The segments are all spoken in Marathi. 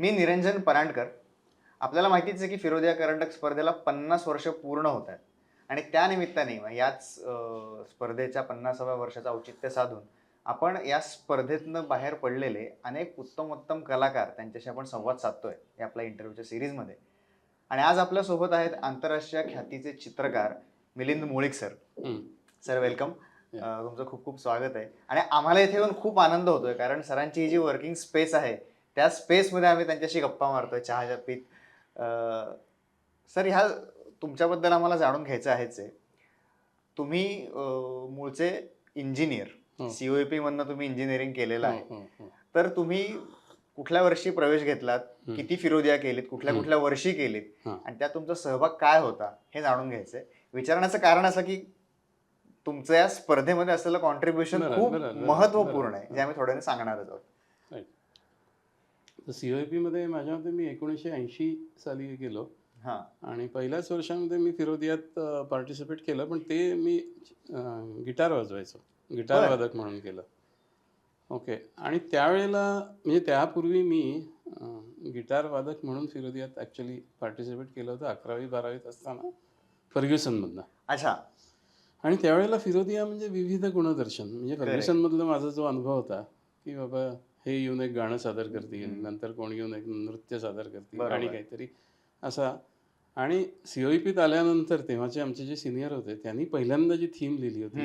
मी निरंजन परांडकर. आपल्याला माहितीच आहे की फिरोदिया करंडक स्पर्धेला पन्नास वर्ष पूर्ण होत आहेत. आणि त्या निमित्ताने याच स्पर्धेच्या पन्नासाव्या वर्षाचं औचित्य साधून आपण या स्पर्धेतनं बाहेर पडलेले अनेक उत्तम उत्तम कलाकार त्यांच्याशी आपण संवाद साधतोय या आपल्या इंटरव्ह्यूच्या सिरीजमध्ये आणि आज आपल्यासोबत आहेत आंतरराष्ट्रीय ख्यातीचे चित्रकार Milind Mulik sir. Sir welcome तुमचं खूप खूप स्वागत आहे. आणि आम्हाला इथे येऊन खूप आनंद होतोय कारण सरांची ही जी वर्किंग स्पेस आहे त्या स्पेसमध्ये आम्ही त्यांच्याशी गप्पा मारतोय चहाच्या पीत सर ह्या तुमच्याबद्दल आम्हाला जाणून घ्यायचं आहेच आहे तुम्ही मूळचे इंजिनियर. सीओपी मधनं तुम्ही इंजिनिअरिंग केलेलं आहे. तर तुम्ही कुठल्या वर्षी प्रवेश घेतलात. किती फिरोदिया केलीत कुठल्या. कुठल्या वर्षी केलीत. आणि त्यात तुमचा सहभाग काय होता हे जाणून घ्यायचंय विचारण्याचं कारण असं की तुमचं या स्पर्धेमध्ये असलेलं कॉन्ट्रीब्युशन खूप महत्त्वपूर्ण. आहे जे आम्ही थोड्या वेळाने सांगणारच आहोत तर सीओपी मध्ये माझ्या मते मी एकोणीसशे ऐंशी साली गेलो. हा. आणि पहिल्याच वर्षामध्ये मी फिरोदियात पार्टिसिपेट केलं पण ते मी गिटार वाजवायचो. गिटार. वादक म्हणून केलं. ओके. आणि त्यावेळेला म्हणजे त्यापूर्वी मी गिटार वादक म्हणून फिरोदियात ॲक्च्युली पार्टिसिपेट केलं होतं अकरावी बारावीत असताना फर्ग्युसनमधनं. अच्छा. आणि त्यावेळेला फिरोदिया म्हणजे विविध गुणदर्शन. म्हणजे. फर्ग्युसनमधला माझा जो अनुभव होता की बाबा हे येऊन एक गाणं सादर करतील. नंतर कोण येऊन एक नृत्य सादर करतील. आणि काहीतरी असा आणि सीओईपीत आल्यानंतर तेव्हाचे आमचे जे सिनियर होते त्यांनी पहिल्यांदा जी थीम लिहिली होती.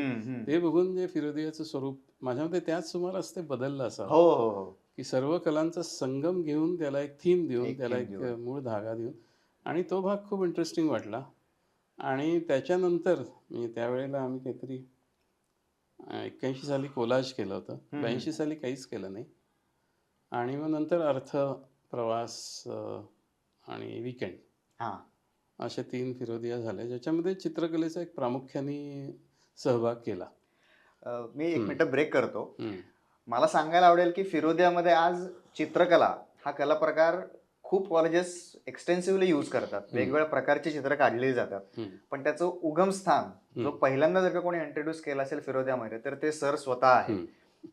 ते बघून जे फिरोदियाचं स्वरूप माझ्या मते त्याच सुमारास ते बदललं असं हो हो हो की सर्व कलांचा संगम घेऊन त्याला एक थीम देऊन त्याला एक मूळ धागा देऊन आणि तो भाग खूप इंटरेस्टिंग वाटला आणि त्याच्यानंतर म्हणजे त्यावेळेला आम्ही काहीतरी एक्क्याऐंशी साली कोलाज केलं होतं. ब्याऐंशी साली काहीच केलं नाही आणि मग नंतर अर्थ प्रवास आणि विकेंड हा असे तीन फिरोदिया झाले ज्याच्यामध्ये चित्रकलेचा एक प्रामुख्याने सहभाग केला मी एक. मिनिट ब्रेक करतो. मला सांगायला आवडेल की फिरोदियामध्ये आज चित्रकला हा कला प्रकार खूप कॉलेजेस एक्सटेन्सिव्हली यूज करतात. वेगवेगळ्या प्रकारची चित्र काढली जातात. पण त्याचं उगम स्थान जो. पहिल्यांदा जर का कोणी इंट्रोड्यूस केला असेल फिरोदियामध्ये तर ते सर स्वतः आहे.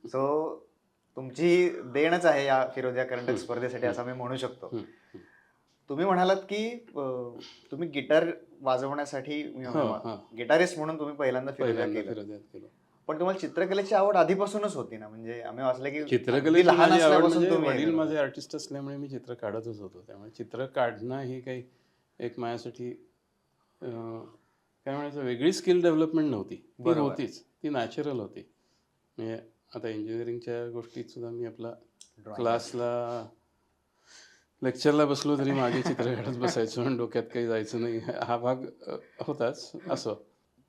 सो तुमची देणच आहे या फिरोदिया करंटक हम्म. स्पर्धेसाठी असं मी म्हणू शकतो. तुम्ही म्हणालात की तुम्ही गिटार वाजवण्यासाठी. गिटारिस्ट म्हणून तुम्ही पहिल्यांदा फिरोदिया केलं. पण तुम्हाला चित्रकलेची आवड आधीपासूनच होती ना? म्हणजे आम्ही वाचलं की चित्रकलेची लहान म्हणजे वडील माझे आर्टिस्ट असल्यामुळे मी चित्र काढतच होतो. त्यामुळे चित्र काढणं ही काही एक माझ्यासाठी काय म्हणायचं वेगळी स्किल डेव्हलपमेंट नव्हती. ती. होतीच. ती नॅचरल होती. म्हणजे आता इंजिनिअरिंगच्या गोष्टीत सुद्धा मी आपला. क्लासला लेक्चरला बसलो तरी मागे चित्र काढत बसायचो आणि डोक्यात काही जायचं नाही. हा भाग होताच असं.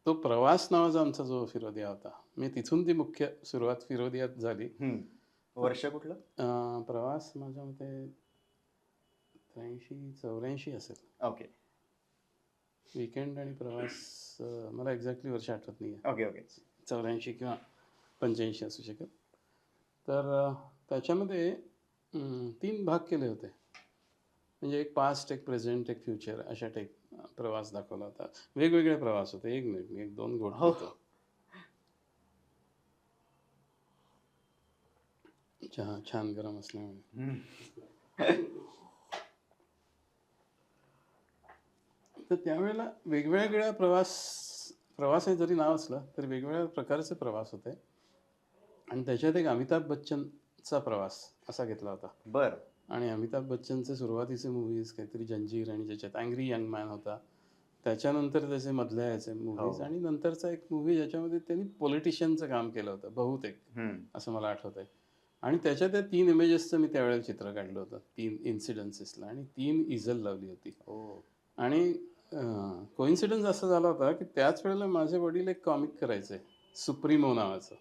तो प्रवास नावाचा आमचा जो फिरोदिया होता. मी तिथून ती मुख्य सुरुवात फिरोदियात झाली. वर्ष कुठलं? प्रवास माझ्या मते त्र्याऐंशी चौऱ्याऐंशी असेल. ओके. विकेंड आणि प्रवास मला एक्झॅक्टली वर्ष आठवत नाही ओके ओके. चौऱ्याऐंशी किंवा पंच्याऐंशी असू शकेल तर त्याच्यामध्ये तीन भाग केले होते म्हणजे एक पास्ट एक प्रेझेंट एक फ्युचर अशा टाईप प्रवास दाखवला होता वेगवेगळे प्रवास होते एक मिनिट मी एक दोन गोट हो. पितो. चहा छान गरम असल्यामुळे. तर त्यावेळेला वेगवेगळ्या प्रवास प्रवास हे जरी नाव असलं तरी वेगवेगळ्या प्रकारचे प्रवास होते आणि त्याच्यात एक अमिताभ बच्चनचा प्रवास असा घेतला होता. बर. आणि अमिताभ बच्चनचे सुरुवातीचे मूवीज काहीतरी जंजीर आणि ज्याच्यात अँग्री यंग मॅन होता. त्याच्यानंतर त्याचे मधल्या याचे मूवीज हो. आणि नंतरचा एक मूवी ज्याच्यामध्ये त्यांनी पॉलिटिशियनचं काम केलं होतं बहुतेक. असं मला आठवत आहे आणि त्याच्या त्या तीन इमेजेसचं मी त्यावेळेला चित्र काढलं होतं तीन इन्सिडन्सेसला आणि तीन इझल लावली होती. ओ आणि कोइन्सिडन्स असा झाला होता की त्याच वेळेला माझे वडील एक कॉमिक करायचे सुप्रीमो नावाचं.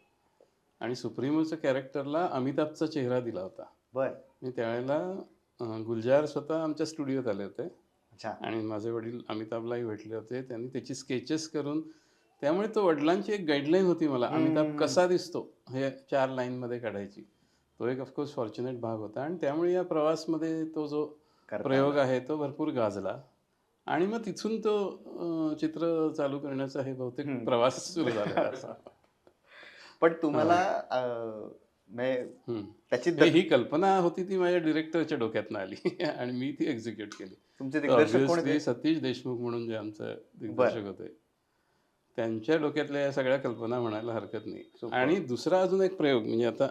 आणि सुप्रीमोच्या कॅरेक्टरला अमिताभचा चेहरा दिला होता. बर. मी त्यावेळेला अं, गुलजार स्वतः आमच्या स्टुडिओत आले होते. अच्छा. आणि माझे वडील अमिताभलाही भेटले होते. त्यांनी त्याची स्केचेस करून त्यामुळे तो वडिलांची एक गाईडलाईन होती मला अमिताभ. कसा दिसतो हे चार लाईनमध्ये काढायची. तो एक ऑफकोर्स फॉर्च्युनेट भाग होता. आणि त्यामुळे या प्रवासमध्ये तो जो करता प्रयोग आहे तो भरपूर गाजला. आणि मग तिथून तो अं, चित्र चालू करण्याचा हे बहुतेक हम्म. प्रवास सुरू झाला. असा पण तुम्हाला. त्याची हे- कल्पना होती ती माझ्या डिरेक्टरच्या डोक्यातनं आली आणि मी ती एक्झिक्यूट केली. तुमचे दिग्दर्शक कोण सतीश देशमुख म्हणून जे आमचं दिग्दर्शक होते. त्यांच्या डोक्यातल्या या सगळ्या कल्पना म्हणायला हरकत नाही. आणि दुसरा अजून एक प्रयोग म्हणजे आता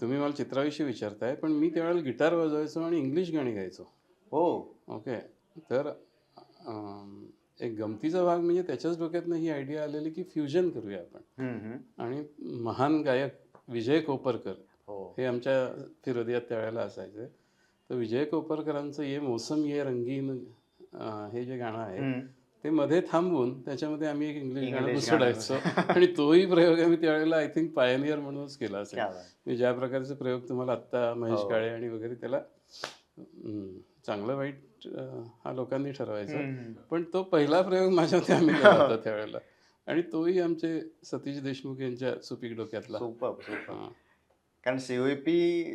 तुम्ही मला चित्राविषयी विचारताय पण मी त्यावेळेला गिटार वाजवायचो आणि इंग्लिश गाणी गायचो. हो. ओके. तर एक गमतीचा भाग म्हणजे त्याच्याच डोक्यातनं ही आयडिया आलेली की फ्युजन करूया आपण. आणि महान गायक विजय कोपरकर हो हे आमच्या फिरोदियात त्यावेळेला असायचे तर विजय कोपरकरांचं ये मोसम ये रंगीन हे जे गाणं आहे. ते मध्ये थांबवून त्याच्यामध्ये आम्ही एक इंग्लिश गाणं. घुसडायचो आणि तोही प्रयोग आम्ही त्यावेळेला आय थिंक पायनियर म्हणूनच केला असेल. मी ज्या प्रकारचे प्रयोग तुम्हाला आत्ता महेश हो. काळे आणि वगैरे त्याला चांगलं वाईट हा लोकांनी ठरवायचा. पण तो पहिला प्रयोग माझ्या आम्ही होता त्यावेळेला. आणि तोही आमचे सतीश देशमुख यांच्या सुपीक डोक्यातला. कारण सीओपी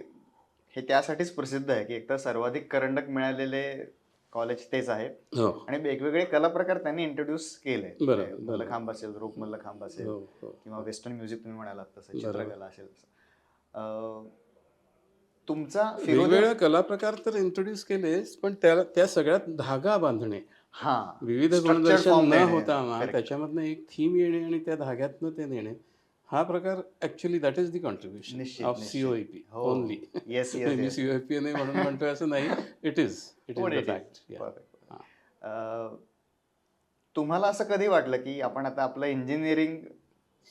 हे त्यासाठीच प्रसिद्ध आहे की एकतर सर्वाधिक करंडक मिळालेले कॉलेज तेच आहे हो. आणि वेगवेगळे कला प्रकार त्यांनी इंट्रोड्यूस केले. म्हणजे. मल्लखांब असेल रूप मल्लखांब असेल हो हो. किंवा वेस्टर्न म्युझिक तुम्ही म्हणालात तसं. चित्रकला असेल. तुमचा वेगवेगळ्या कला प्रकार तर इंट्रोड्यूस केलेच पण त्या त्या सगळ्यात धागा बांधणे. हा. विविध गुणदर्शन न. होता. त्याच्यामधनं एक थीम येणे आणि त्या धाग्यातनं ते नेणे. हा प्रकार actually that is the contribution of हो. ओनली येस मी येस सीओईपी नाही म्हणून म्हणतोय असं नाही. इट इज इट इज तुम्हाला असं कधी वाटलं की आपण आता आपलं इंजिनिअरिंग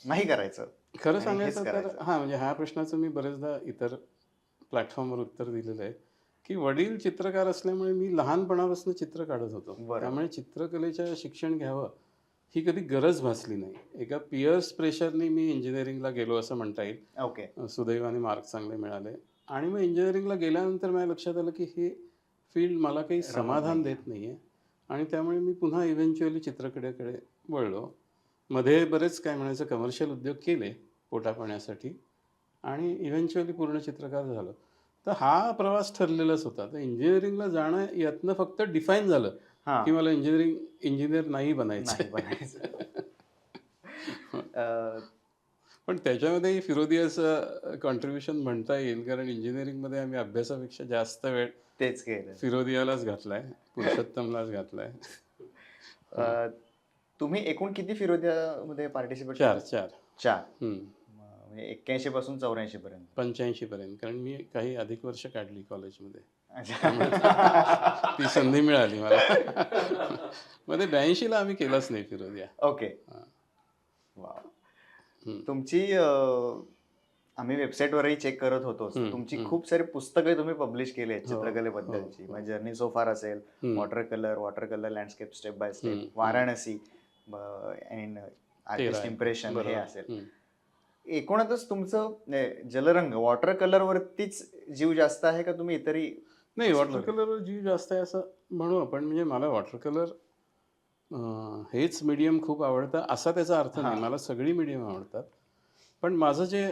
नाही करायचं? खरं सांगायचं तर. हा म्हणजे ह्या प्रश्नाचं मी बरेचदा इतर प्लॅटफॉर्मवर उत्तर दिलेलं आहे की वडील चित्रकार असल्यामुळे मी लहानपणापासून चित्र काढत होतो. त्यामुळे चित्रकलेच्या शिक्षण घ्यावं ही कधी गरज भासली नाही. एका पियर्स प्रेशरनी मी इंजिनिअरिंगला गेलो असं म्हणता येईल. ओके. सुदैवाने मार्क चांगले मिळाले. आणि मग इंजिनिअरिंगला गेल्यानंतर माझ्या लक्षात आलं की हे फील्ड मला काही समाधान. देत नाही आहे आणि त्यामुळे मी पुन्हा इव्हेंच्युअली चित्रकलेकडे वळलो. मध्ये बरेच काय म्हणायचं कमर्शियल उद्योग केले पोटापाण्यासाठी. आणि इव्हेंच्युअली पूर्ण चित्रकार झालो. तर हा प्रवास ठरलेलाच होता. तर इंजिनिअरिंगला जाणं यातनं फक्त डिफाईन झालं की मला इंजिनिअरिंग इंजिनियर नाही नाही बनायचं. पण त्याच्यामध्ये फिरोदियाचं कॉन्ट्रीब्युशन म्हणता येईल कारण इंजिनिअरिंगमध्ये आम्ही अभ्यासापेक्षा जास्त वेळ तेच केलं. फिरोदियालाच घातलाय पुरुषोत्तमलाच घातलाय. तुम्ही एकूण किती फिरोद्यामध्ये पार्टिसिपेट चार चार. चार. हम्म. म्हणजे एक्क्याऐंशी पासून चौऱ्याऐंशी पर्यंत पंच्याऐंशी पर्यंत कारण मी काही अधिक वर्ष काढली कॉलेजमध्ये अच्छा. ती संधी मिळाली मला मध्ये ब्याऐंशीला आम्ही केलाच नाही फिरोदिया ओके हा. वा. तुमची आम्ही वेबसाईटवरही चेक करत होतो तुमची. खूप सारी पुस्तकं तुम्ही पब्लिश केली आहेत हो, चित्रकलेबद्दलची हो, म्हणजे जर्नी सोफार असेल हम्म. Water colour water colour landscape step by step. Varanasi and artist. Impression हे. असेल एकूणच तुमचं जलरंग वॉटर कलर वरतीच जीव जास्त आहे का तुम्ही इतरही नाही वॉटर. कलरवर जीव जास्त आहे असं म्हणू आपण. म्हणजे मला वॉटर कलर हेच मीडियम खूप आवडतं. असा त्याचा अर्थ नाही. मला सगळी मीडियम आवडतात. पण माझं जे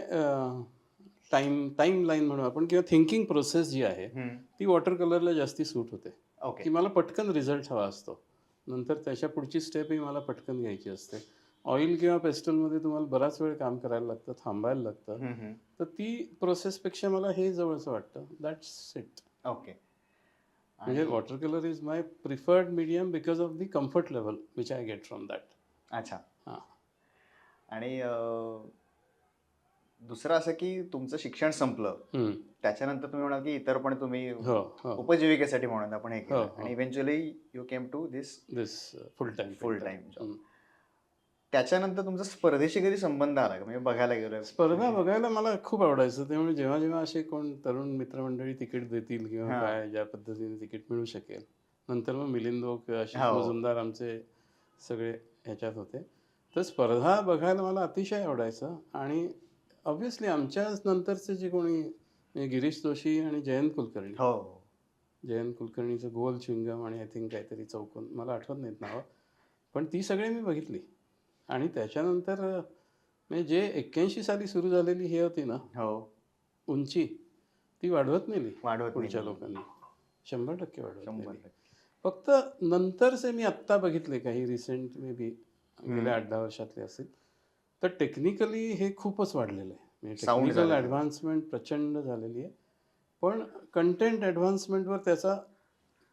टाईम टाईम लाईन म्हणू आपण किंवा थिंकिंग प्रोसेस जी आहे ती वॉटर कलरला जास्ती सूट होते. की मला पटकन रिझल्ट हवा असतो. नंतर त्याच्या पुढची स्टेपही मला पटकन घ्यायची असते. ऑइल किंवा पेस्टलमध्ये तुम्हाला बराच वेळ काम करायला लागतं थांबायला लागतं. तर ती प्रोसेसपेक्षा मला हे जवळचं वाटतं. दॅट्स इट ओके म्हणजे water colour is my preferred medium because of the comfort level which I get from that अच्छा. हां. आणि दुसरं असं की तुमचं शिक्षण संपलं. त्याच्यानंतर तुम्ही म्हणाल की इतर पण तुम्ही हो हो. उपजीविकेसाठी म्हणून आपण हे हो, केलं. हो. आणि eventually you came to this this full time full time job त्याच्यानंतर तुमचा स्पर्धेशी कधी संबंध आला का? म्हणजे बघायला गेलो स्पर्धा बघायला मला खूप आवडायचं. त्यामुळे जेव्हा जेव्हा असे कोण तरुण मित्रमंडळी तिकीट देतील किंवा. काय ज्या पद्धतीने तिकीट मिळू शकेल. नंतर मग मिलिंद हो. मजुमदार आमचे सगळे ह्याच्यात होते. तर स्पर्धा बघायला मला अतिशय आवडायचं. आणि ऑब्व्हियसली आमच्याच नंतरचे जे कोणी म्हणजे गिरीश जोशी आणि जयंत कुलकर्णी. हो. जयंत कुलकर्णीचं गोल चिंगम आणि आय थिंक काहीतरी चौकोन. मला आठवत नाहीत नावं. पण ती सगळी मी बघितली. आणि त्याच्यानंतर म्हणजे जे एक्क्याऐंशी साली सुरू झालेली हे होती ना हो उंची ती वाढवत नेली वाढवत पुढच्या. लोकांनी शंभर टक्के वाढवत शंभर नेली टक्के. फक्त नंतरचे मी आत्ता बघितले काही रिसेंट मे बी. गेल्या आठ दहा वर्षातले असेल तर टेक्निकली हे खूपच वाढलेलं आहे म्हणजे Sound टेक्निकल झालेलं आहे. ॲडव्हान्समेंट प्रचंड झालेली आहे पण कंटेंट ॲडव्हान्समेंटवर त्याचा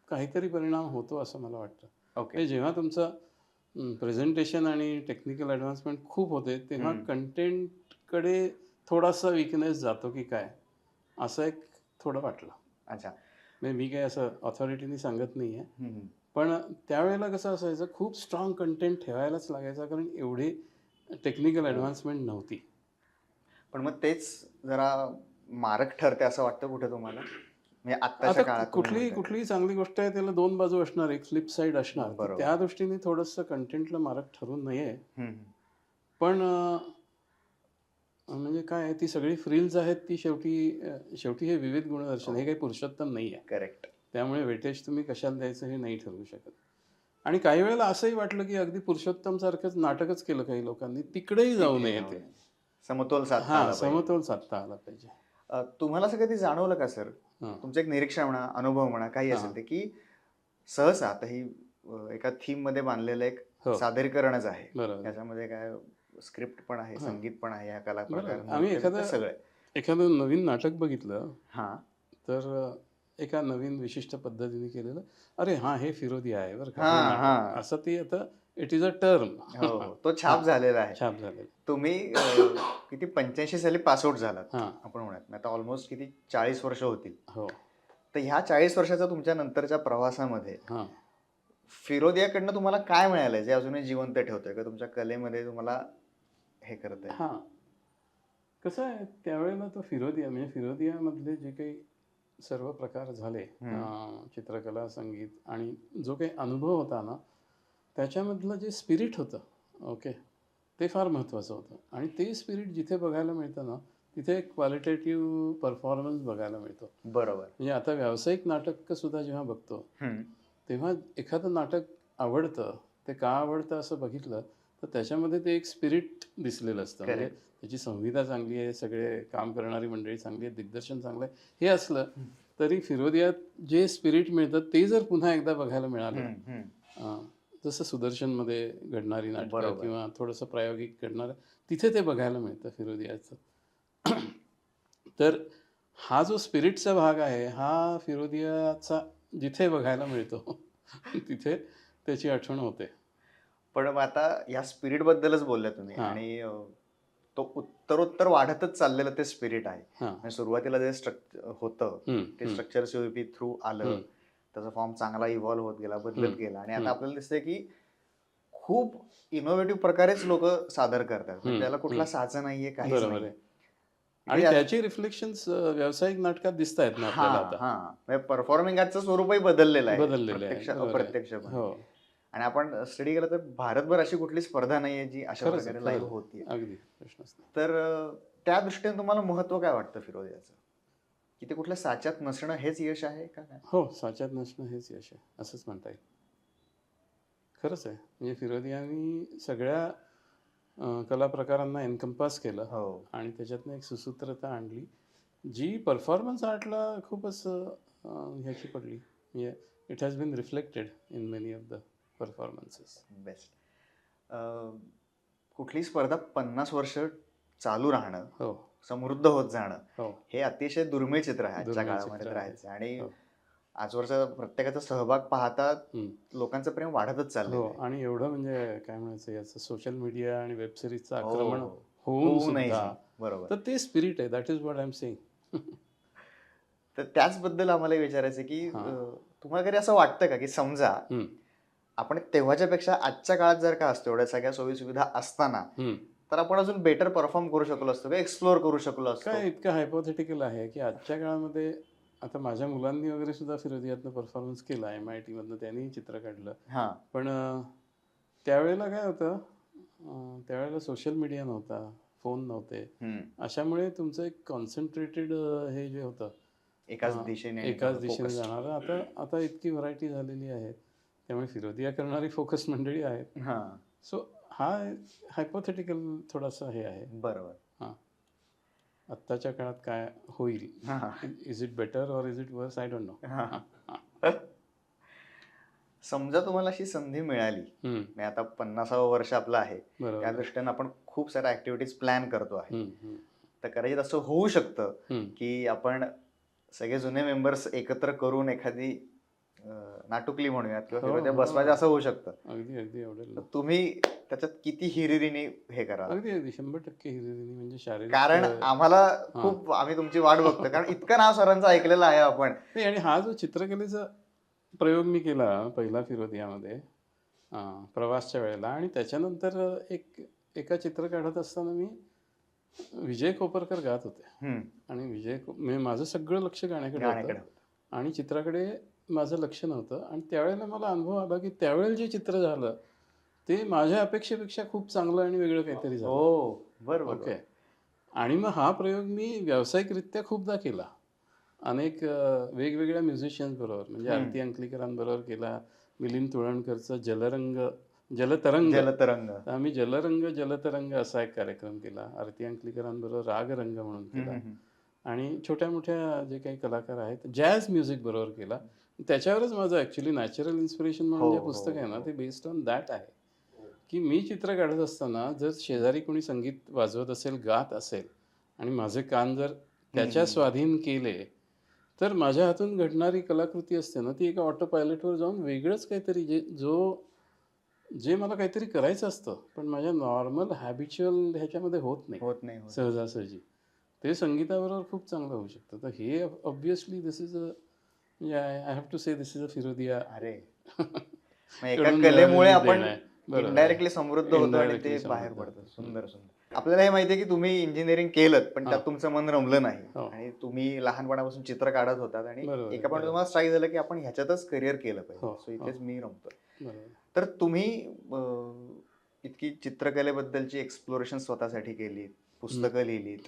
काहीतरी परिणाम होतो असं मला वाटतं ओके जेव्हा तुमचं प्रेझेंटेशन आणि टेक्निकल ॲडव्हान्समेंट खूप होते तेव्हा. कंटेंटकडे थोडासा विकनेस जातो की काय? असं एक थोडं वाटलं. अच्छा. म्हणजे मी काय असं ऑथॉरिटीने सांगत नाही आहे. पण त्यावेळेला कसं असायचं खूप स्ट्रॉंग कंटेंट ठेवायलाच लागायचा कारण एवढी टेक्निकल ॲडव्हान्समेंट नव्हती. पण मग तेच जरा मारक ठरते असं वाटतं कुठे तुम्हाला? म्हणजे आत्ताच्या आता काळात तुम्ही कुठलीही चांगली गोष्ट आहे त्याला दोन बाजू असणार एक फ्लिप साईड असणार. तर. त्या दृष्टीने थोडंसं कंटेंटला मारक ठरू नये हम्म, हम्म. पण अं, म्हणजे काय आहे, ती सगळी फ्रील्स आहेत ती शेवटी अं, शेवटी हे विविध गुणदर्शन हे काही पुरुषोत्तम नाही आहे करेक्ट त्यामुळे वेटेज तुम्ही कशाला द्यायचं हे नाही ठरवू शकत. आणि काही वेळेला असंही वाटलं की अगदी पुरुषोत्तम सारखंच नाटकच केलं काही लोकांनी तिकडेही जाऊ नये ते. समतोल साधता हा आला पाहिजे. समतोल साधता आला पाहिजे. तुम्हाला असं कधी जाणवलं का सर. तुमचं एक निरीक्षण म्हणा अनुभव म्हणा काही. असेल ते की सहसा आता ही एका थीममध्ये बांधलेलं एक हो सादरीकरणच आहे बरोबर याच्यामध्ये काय स्क्रिप्ट पण आहे. संगीत पण आहे ह्या कला आम्ही एखादं- ते सगळं एखादं नवीन नाटक बघितलं हा तर एका नवीन विशिष्ट पद्धतीने केलेलं अरे हा हे फिरोदी आहे बरं का. असं ती आता इट इज अ टर्म हो. तो छाप झालेला आहे. छाप झालेलं तुम्ही अ, किती पंच्याऐंशी साली पासआउट झालात हा. आपण म्हणत आता ऑलमोस्ट किती चाळीस वर्ष होतील. हो. तर ह्या चाळीस वर्षाच्या तुमच्या नंतरच्या प्रवासामध्ये हा. फिरोदियाकडनं तुम्हाला काय मिळालंय जे अजूनही जिवंत ठेवतोय? का तुमच्या कलेमध्ये तुम्हाला हे करत आहे? हा. कसं आहे त्यावेळेला तो फिरोदिया म्हणजे फिरोदियामधले जे काही सर्व प्रकार झाले हम्म. अं, चित्रकला संगीत आणि जो काही अनुभव होता ना त्याच्यामधलं जे स्पिरिट होतं ओके ते फार महत्त्वाचं होतं. आणि ते स्पिरिट जिथे बघायला मिळतं ना तिथे एक क्वालिटेटिव्ह परफॉर्मन्स बघायला मिळतो. बरोबर. म्हणजे आता व्यावसायिक नाटक सुद्धा जेव्हा बघतो. तेव्हा एखादं नाटक आवडतं ते का आवडतं असं बघितलं तर त्याच्यामध्ये ते एक स्पिरिट दिसलेलं असतं. म्हणजे. त्याची संहिता चांगली आहे सगळे काम करणारी मंडळी चांगली आहे दिग्दर्शन चांगलं आहे हे असलं तरी फिरोदियात जे स्पिरिट मिळतं ते जर पुन्हा एकदा बघायला मिळालं जसं सुदर्शनमध्ये घडणारी नाटकं बरोबर. किंवा थोडंसं प्रायोगिक घडणारं तिथे ते बघायला मिळतं फिरोदियाचं तर हा जो स्पिरिटचा भाग आहे हा फिरोदियाचा जिथे बघायला मिळतो तिथे त्याची आठवण होते पण मग आता या स्पिरिट बद्दलच बोलल्या तुम्ही हा. आणि अ, तो उत्तरोत्तर वाढतच चाललेलं ते स्पिरिट आहे हां म्हणजे सुरुवातीला जे स्ट्रक्चर होतं हम्म, ते हम्म, स्ट्रक्चर सीओपी थ्रू आलं हम्म. त्याचा फॉर्म चांगला इव्हॉल्व्ह होत गेला बदलत. गेला. आणि. आता आपल्याला दिसतंय की खूप इनोव्हेटिव्ह प्रकारेच लोक सादर करतात. म्हणजे त्याला कुठला. साचा नाहीये काही बरोबर. आहे आणि त्याची रिफ्लेक्शन्स व्यावसायिक नाटकात दिसत आहेत ना हा म्हणजे परफॉर्मिंग आर्टचं स्वरूपही बदललेलं आहे. बदललेलं प्रत्यक्ष. हो. आणि आपण स्टडी केलं तर भारतभर अशी कुठली स्पर्धा नाहीये जी अशा प्रकारे लाईव्ह नाही. तर त्या दृष्टीने तुम्हाला महत्त्व काय वाटतं फिरोदियाचं की ते कुठल्या साच्यात नसणं हेच यश आहे का काय? हो साच्यात नसणं हेच यश आहे असंच म्हणता येईल. खरंच आहे. म्हणजे फिरोदियांनी सगळ्या अं, कला प्रकारांना एनकम्पास केलं हो. आणि त्याच्यातनं एक सुसूत्रता आणली जी परफॉर्मन्स आर्टला खूपच अं, ह्याची पडली. म्हणजे it has been reflected in many of the performances best कुठली स्पर्धा पन्नास वर्ष चालू राहणं हो. समृद्ध होत जाणं हो. हे अतिशय दुर्मिळ चित्र आहे आजच्या काळामध्ये. आहेच आणि हो. आजवरचा प्रत्येकाचा सहभाग पाहता. लोकांचं प्रेम वाढतच चाललंय. हो आणि एवढं म्हणजे काय म्हणायचं याचं सोशल मीडिया आणि वेब सिरीजचं हो, आक्रमण होऊ नये बरोबर. तर ते स्पिरिट आहे. That is what I am saying तर त्याचबद्दल आम्हाला विचारायचं की तुम्हाला कधी असं वाटतं का की समजा आपण तेव्हाच्या पेक्षा आजच्या काळात जर का असतो एवढ्या सगळ्या सोयी सुविधा असताना तर आपण अजून बेटर परफॉर्म करू शकलो असतो का एक्सप्लोअर करू शकलो असतो. काय इतकं हायपोथेटिकल आहे की आजच्या काळामध्ये आता माझ्या मुलांनी वगैरे सुद्धा फिरोदियातनं परफॉर्मन्स केला एम आय टीमधनं त्यांनी चित्र काढलं. हा. पण त्यावेळेला काय होतं त्यावेळेला सोशल मीडिया नव्हता फोन नव्हते. अशामुळे तुमचं एक कॉन्सन्ट्रेटेड हे जे होतं एकाच दिशेने एकाच दिशेने. जाणारं. आता आता इतकी व्हरायटी झालेली आहे. त्यामुळे फिरोदिया करणारी फोकस मंडळी आहेत. हा. सो हा हायपोथेटिकल थोडासा हे आहे. बरोबर. आत्ताच्या काळात काय होईल? हा. Is it better or is it worse I don't know हा. समजा तुम्हाला अशी संधी मिळाली. म्हणजे आता पन्नासावं वर्ष आपलं आहे. त्या दृष्टीने आपण खूप साऱ्या ऍक्टिव्हिटीज प्लॅन करतो आहे. तर कदाचित असं होऊ शकतं. की आपण सगळे जुने मेंबर्स एकत्र करून एखादी नाटुकली म्हणूयात किंवा हो, हो. बसवायचं असं होऊ शकतं. अगदी अगदी आवडेल. तुम्ही त्याच्यात किती हिरिरीने हे करा? अगदी अगदी शंभर टक्के हिरिरीने म्हणजे शारीरिक कारण आम्हाला खूप आम्ही तुमची वाट बघतो कारण इतकं नाव सरांचं ऐकलेलं आहे आपण. आणि हा जो चित्रकलेचा प्रयोग मी केला पहिला फिरोदियामध्ये अं, प्रवासच्या वेळेला आणि त्याच्यानंतर एक एका चित्र काढत असताना मी विजय कोपरकर गात होते. आणि विजय को- म्हणजे माझं सगळं लक्ष गाण्याकडे आणि चित्राकडे माझं लक्ष नव्हतं. आणि त्यावेळेला मला अनुभव आला की त्यावेळेला जे चित्र झालं ते माझ्या अपेक्षेपेक्षा खूप चांगलं आणि वेगळं काहीतरी झालं. हो बरोबर. ओके. आणि मग हा प्रयोग मी व्यावसायिकरित्या खूपदा केला. अनेक वेगवेगळ्या म्युझिशियन्स बरोबर म्हणजे. आरती अंकलीकरांबरोबर केला मिलिंद तुळणकरचा जलरंग जलतरंग. जलतरंग. तर आम्ही जलरंग जलतरंग असा एक कार्यक्रम केला. आरती अंकलीकरांबरोबर रागरंग म्हणून केला. आणि छोट्या मोठ्या जे काही कलाकार आहेत जॅझ म्युझिक बरोबर केला. त्याच्यावरच माझं ॲक्च्युली नॅचरल इन्स्पिरेशन म्हणून हो, जे हो, पुस्तक आहे ना हो. ते बेस्ड ऑन दॅट आहे की मी चित्र काढत असताना जर शेजारी कोणी संगीत वाजवत असेल गात असेल आणि माझे कान जर त्याच्या. स्वाधीन केले तर माझ्या हातून घडणारी कलाकृती असते ना ती एका ऑटो पायलटवर जाऊन वेगळंच काहीतरी जे जो जे मला काहीतरी करायचं असतं पण माझ्या नॉर्मल हॅबिच्युअल ह्याच्यामध्ये होत नाही होत नाही. सहजासहजी ते संगीताबरोबर खूप चांगलं होऊ शकतं तर हे ऑब्विसली दिस इज अ म्हणजे I have to say this is a Firodiya अरे मग एका कडून कलेमुळे आपण देण आहे. बरोबर आहे. इनडायरेक्टली समृद्ध होतो आणि ते बाहेर. पडतं सुंदर सुंदर आपल्याला हे माहितीये की तुम्ही इंजिनिअरिंग केलं पण त्यात हा. तुमचं मन रमलं नाही हो. आणि तुम्ही लहानपणापासून चित्र काढत होतात आणि बरोबर, एका पण बरोबर. तुम्हाला स्ट्राईक झालं की आपण ह्याच्यातच करिअर केलं पाहिजे हो, सो इथेच मी बरोबर तर तुम्ही अं, इतकी चित्रकलेबद्दलची एक्सप्लोरेशन स्वतःसाठी केली पुस्तकं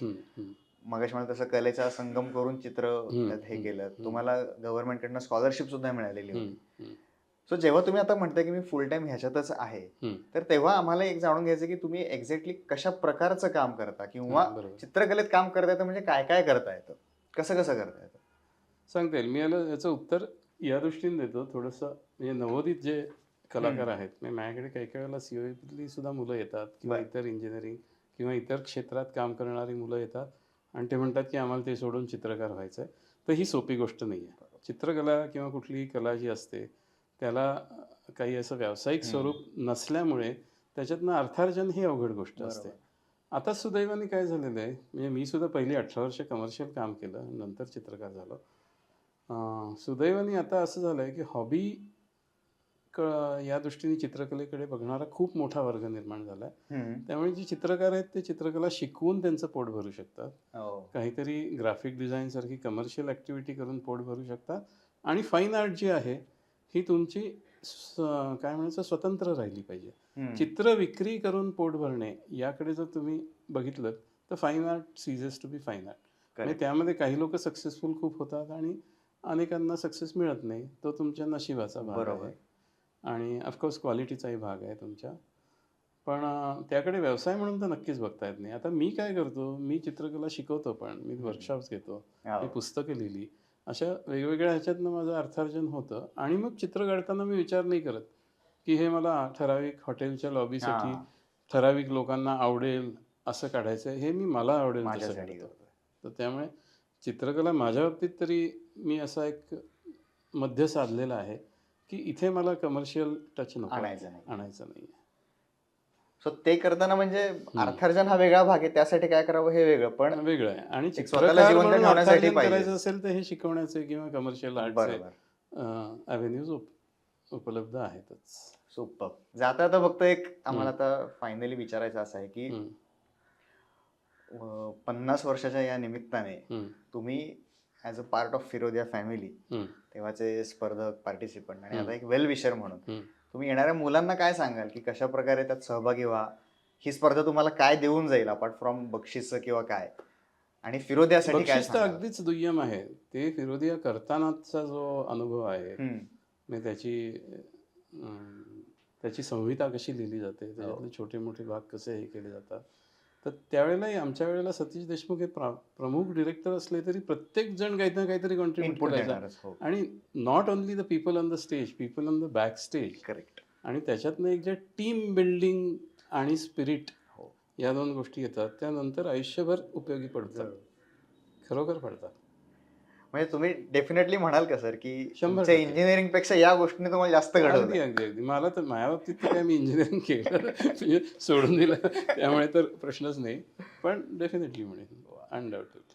हम्म, हम्म. मगाशी मला तसं कलेचा संगम करून चित्र त्यात हे केलं. तुम्हाला गव्हर्नमेंटकडनं स्कॉलरशिप सुद्धा मिळालेली होती. सो जेव्हा तुम्ही आता म्हणताय की मी फुल टाइम ह्याच्यातच आहे. तर तेव्हा आम्हाला एक जाणून घ्यायचं की तुम्ही एक्झॅक्टली कशा प्रकारचं काम करता किंवा. चित्रकलेत काम करता येतं म्हणजे काय काय करता येतं कसं कसं करता येतं सांगता येईल मी याला याचं उत्तर या दृष्टीने देतो थोडंसं म्हणजे नवोदित जे कलाकार. आहेत म्हणजे माझ्याकडे काही काही वेळेला सीओईतली सुद्धा मुलं येतात किंवा. इतर इंजिनिअरिंग किंवा इतर क्षेत्रात काम करणारी मुलं येतात आणि ते म्हणतात की आम्हाला ते सोडून चित्रकार व्हायचं आहे तर ही सोपी गोष्ट नाही आहे चित्रकला किंवा कुठलीही कला जी असते त्याला काही असं व्यावसायिक. स्वरूप नसल्यामुळे त्याच्यातनं अर्थार्जन ही अवघड गोष्ट असते. आता सुदैवाने काय झालेलं आहे म्हणजे मी सुद्धा पहिली अठरा वर्ष कमर्शियल काम केलं नंतर चित्रकार झालो सुदैवाने आता असं झालं आहे की हॉबी क या दृष्टीने चित्रकलेकडे बघणारा खूप मोठा वर्ग निर्माण झाला आहे. त्यामुळे जे चित्रकार आहेत ते चित्रकला शिकवून त्यांचं पोट भरू शकतात हो. काहीतरी ग्राफिक डिझाईनसारखी कमर्शियल ॲक्टिव्हिटी करून पोट भरू शकतात आणि फाईन आर्ट जी आहे ही तुमची काय म्हणायचं स्वतंत्र राहिली पाहिजे. चित्र विक्री करून पोट भरणे याकडे जर तुम्ही बघितलं तर fine art ceases to be fine art Correct. त्यामध्ये काही लोक सक्सेसफुल खूप होतात आणि अनेकांना सक्सेस मिळत नाही तो तुमच्या नशिबाचा भाग बरोबर. आणि ऑफकोर्स क्वालिटीचाही भाग आहे तुमच्या पण त्याकडे व्यवसाय म्हणून तर नक्कीच बघता येत नाही आता मी काय करतो मी चित्रकला शिकवतो पण मी वर्कशॉप्स घेतो हो. मी पुस्तकं लिहिली अशा वेगवेगळ्या ह्याच्यातनं माझं अर्थार्जन होतं आणि मग चित्र काढताना मी विचार नाही करत की हे मला ठराविक हॉटेलच्या लॉबीसाठी. ठराविक लोकांना आवडेल असं काढायचं हे मी मला आवडेल. तर त्यामुळे चित्रकला माझ्या बाबतीत तरी मी असा एक मध्य साधलेला आहे की इथे मला कमर्शियल टच नको. आणायचं नाही. आणायचं नाही सो ते करताना म्हणजे अर्थार्जन हा वेगळा भाग आहे त्यासाठी काय करावं हे वेगळं पण वेगळं आहे. आणि स्वतःला जिवंत ठेवण्यासाठी. करायचं असेल तर हे शिकवण्याचे किंवा कमर्शियल बरोबर. अव्हेन्यूज उपलब्ध आहेतच. सुपर जाता आता फक्त एक आम्हाला आता फायनली विचारायचं असं आहे की पन्नास वर्षाच्या या निमित्ताने तुम्ही as a part of Firodiya family तेव्हाचे स्पर्धक पार्टिसिपंट आणि. आता एक वेल विशर म्हणून. तुम्ही येणाऱ्या मुलांना काय सांगाल की कशा प्रकारे त्यात सहभागी व्हा ही स्पर्धा तुम्हाला काय देऊन जाईल अपार्ट फ्रॉम बक्षीस किंवा काय आणि फिरोदियासाठी काय? अगदीच दुय्यम आहे ते फिरोदिया करतानाचा जो अनुभव आहे. म्हणजे त्याची त्याची संहिता कशी लिहिली जाते हो. त्याच्यातले छोटे मोठे भाग कसे हे केले जातात तर त्यावेळेलाही आमच्या वेळेला सतीश देशमुख हे प्रा- प्रमुख डिरेक्टर असले तरी प्रत्येक जण काही ना काहीतरी कॉन्ट्रीब्युट करायचा. हो. आणि not only the people on the stage people on the backstage correct आणि त्याच्यातनं एक जे टीम बिल्डिंग आणि स्पिरिट हो. या दोन गोष्टी येतात त्यानंतर आयुष्यभर उपयोगी पडतात. खरोखर पडतात. म्हणजे तुम्ही डेफिनेटली म्हणाल का सर की. इंजिनिअरिंगपेक्षा या गोष्टीने तुम्हाला जास्त घडवलं अगदी अगदी मला तर माझ्या बाबतीत काय मी इंजिनिअरिंग केलं म्हणजे सोडून दिलं. त्यामुळे तर प्रश्नच नाही. पण डेफिनेटली म्हणेन undoubtedly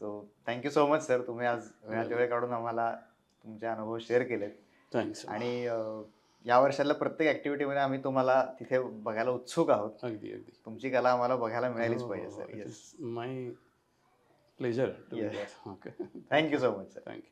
so thank you so much sir तुम्ही आज वेळात वेळ काढून आम्हाला तुमचे अनुभव शेअर केलेत. थँक्स आणि या वर्षातल्या प्रत्येक ऍक्टिव्हिटीमध्ये आम्ही तुम्हाला तिथे बघायला उत्सुक आहोत. अगदी अगदी. तुमची कला आम्हाला बघायला हो, मिळालीच पाहिजे sir Pleasure to yeah. be there. Okay. Thank you so much, sir. Thank you.